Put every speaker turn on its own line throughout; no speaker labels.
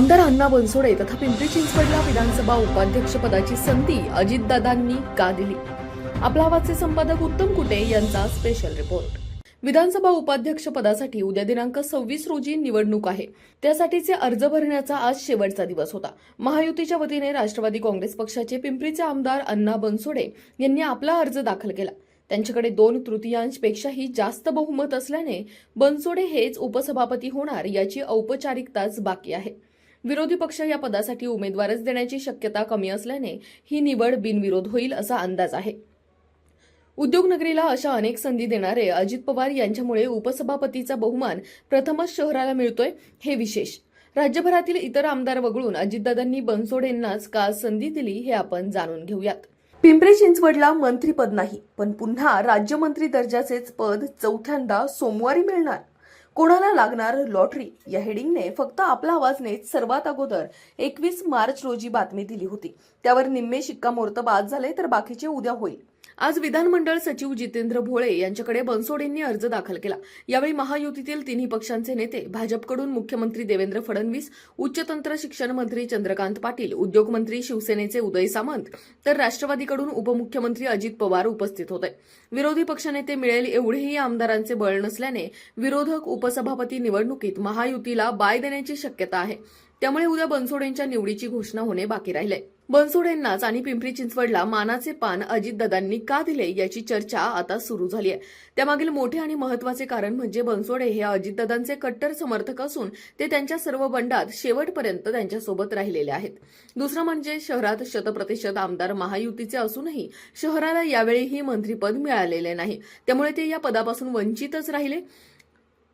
आमदार अण्णा बनसोडे तथा पिंपरी चिंचवडला विधानसभा उपाध्यक्षपदाची संधी अजितदादांनी का दिली? आपला आवाजचे संपादक उत्तम कुटे यांचा स्पेशल रिपोर्ट विधानसभा उपाध्यक्ष पदासाठी उद्या दिनांक सव्वीस रोजी निवडणूक आहे. त्यासाठीचे अर्ज भरण्याचा आज शेवटचा दिवस होता. महायुतीच्या वतीने राष्ट्रवादी काँग्रेस पक्षाचे पिंपरीचे आमदार अण्णा बनसोडे यांनी आपला अर्ज दाखल केला. त्यांच्याकडे दोन तृतीयांशपेक्षाही जास्त बहुमत असल्याने बनसोडे हेच उपसभापती होणार याची औपचारिकताच बाकी आहे. विरोधी पक्ष या पदासाठी उमेदवारच देण्याची शक्यता कमी असल्याने ही निवड बिनविरोध होईल असा अंदाज आहे. उद्योगनगरीला अशा अनेक संधी देणारे अजित पवार यांच्यामुळे उपसभापतीचा बहुमान प्रथमच शहराला मिळतोय हे विशेष. राज्यभरातील इतर आमदार वगळून अजितदादांनी बनसोडेंनाच का संधी दिली हे आपण जाणून घेऊयात. पिंपरी चिंचवडला मंत्रीपद नाही पण पुन्हा राज्यमंत्री दर्जाचेच पद चौथ्यांदा सोमवारी मिळणार. कोणाला लागणार लॉटरी? या हेडिंगने फक्त आपला आवाजने सर्वात अगोदर एकवीस मार्च रोजी बातमी दिली होती. त्यावर निम्मे शिक्कामोर्तब आज झाले तर बाकीचे उद्या होईल. आज विधानमंडळ सचिव जितेंद्र भोळे यांच्याकडे बनसोडेंनी अर्ज दाखल केला. यावेळी महायुतीतील तिन्ही पक्षांचे नेते भाजपकडून मुख्यमंत्री देवेंद्र फडणवीस उच्चतंत्र शिक्षण मंत्री चंद्रकांत पाटील उद्योगमंत्री शिवसेनेचे उदय सामंत तर राष्ट्रवादीकडून उपमुख्यमंत्री अजित पवार उपस्थित होते. विरोधी पक्षनेते मिळेल एवढेही आमदारांचे बळ नसल्याने विरोधक उपसभापती निवडणुकीत महायुतीला बाय देण्याची शक्यता आहे. त्यामुळे उद्या बनसोडेंच्या निवडीची घोषणा होणे बाकी राहिले. बनसोडेंनाच आणि पिंपरी चिंचवडला मानाचे पान अजितदादांनी का दिले याची चर्चा आता सुरू झाली आहे त्यामागील मोठे आणि महत्त्वाचे कारण म्हणजे बनसोडे हे अजितदादांचे कट्टर समर्थक असून ते त्यांच्या सर्व बंडात शेवटपर्यंत त्यांच्यासोबत राहिलेले आहेत. दुसरं म्हणजे शहरात शतप्रतिशत आमदार महायुतीचे असूनही शहराला यावेळीही मंत्रीपद मिळालेले नाही. त्यामुळे ते या पदापासून वंचितच राहिले.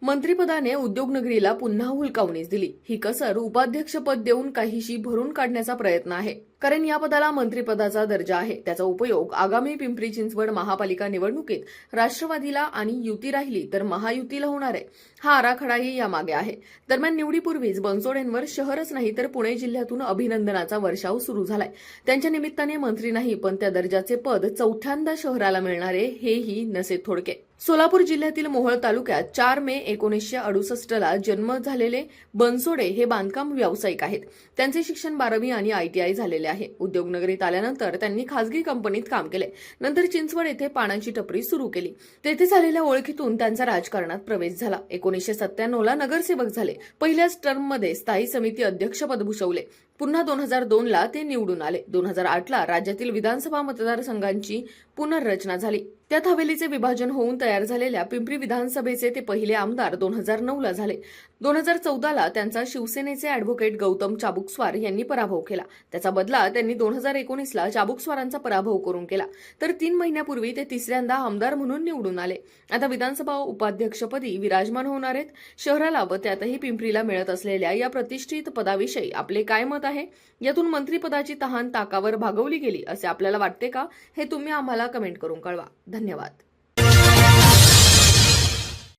मंत्रिपदाने उद्योगनगरीला पुन्हा हुलकावणीच दिली. ही कसर उपाध्यक्षपद देऊन काहीशी भरून काढण्याचा प्रयत्न आहे. कारण या पदाला मंत्रिपदाचा दर्जा आहे. त्याचा उपयोग आगामी पिंपरी चिंचवड महापालिका निवडणुकीत राष्ट्रवादीला आणि युती राहिली तर महायुतीला होणार आहे. हा आराखडाही यामागे आहे. दरम्यान निवडीपूर्वीच बनसोडेंवर शहरच नाही तर पुणे जिल्ह्यातून अभिनंदनाचा वर्षाव सुरू झालाय. त्यांच्या निमित्ताने मंत्री नाही पण त्या दर्जाचे पद चौथ्यांदा शहराला मिळणारे हेही नसे थोडके. सोलापूर जिल्ह्यातील मोहोळ तालुक्यात चार मे एकोणीसशे अडुसष्टला जन्म झालेले बनसोडे हे बांधकाम व्यावसायिक आहेत. त्यांचे शिक्षण बारावी आणि आयटीआय झालेले आहे. उद्योगनगरीत आल्यानंतर त्यांनी खासगी कंपनीत काम केले. नंतर चिंचवड येथे पानांची टपरी सुरू केली. तेथे झालेल्या ओळखीतून त्यांचा राजकारणात प्रवेश झाला. एकोणीसशे सत्त्याण्णवला नगरसेवक झाले. पहिल्याच टर्ममध्ये स्थायी समिती अध्यक्षपद भूषवले. पुन्हा दोन हजार दोनला ते निवडून आले. दोन हजार आठला राज्यातील विधानसभा मतदारसंघांची पुनर्रचना झाली. त्यात हवेलीचे विभाजन होऊन तयार झालेल्या पिंपरी विधानसभेचे ते पहिले आमदार दोन हजार नऊला झाले. दोन हजार चौदाला त्यांचा शिवसेनेचे अॅडव्होकेट गौतम चाबुकस्वार यांनी पराभव केला. त्याचा बदला त्यांनी दोन हजार एकोणीसला चाबुकस्वारांचा पराभव करून केला. तर तीन महिन्यापूर्वी ते तिसऱ्यांदा आमदार म्हणून निवडून आले. आता विधानसभा उपाध्यक्षपदी विराजमान होणार आहेत. शहराला व त्यातही पिंपरीला मिळत असलेल्या या प्रतिष्ठित पदाविषयी आपले काय मत आहे. यातून मंत्रिपदाची तहान ताकावर भागवली गेली असे आपल्याला वाटते का? हे तुम्ही आम्हाला कमेंट करून कळवा. धन्यवाद.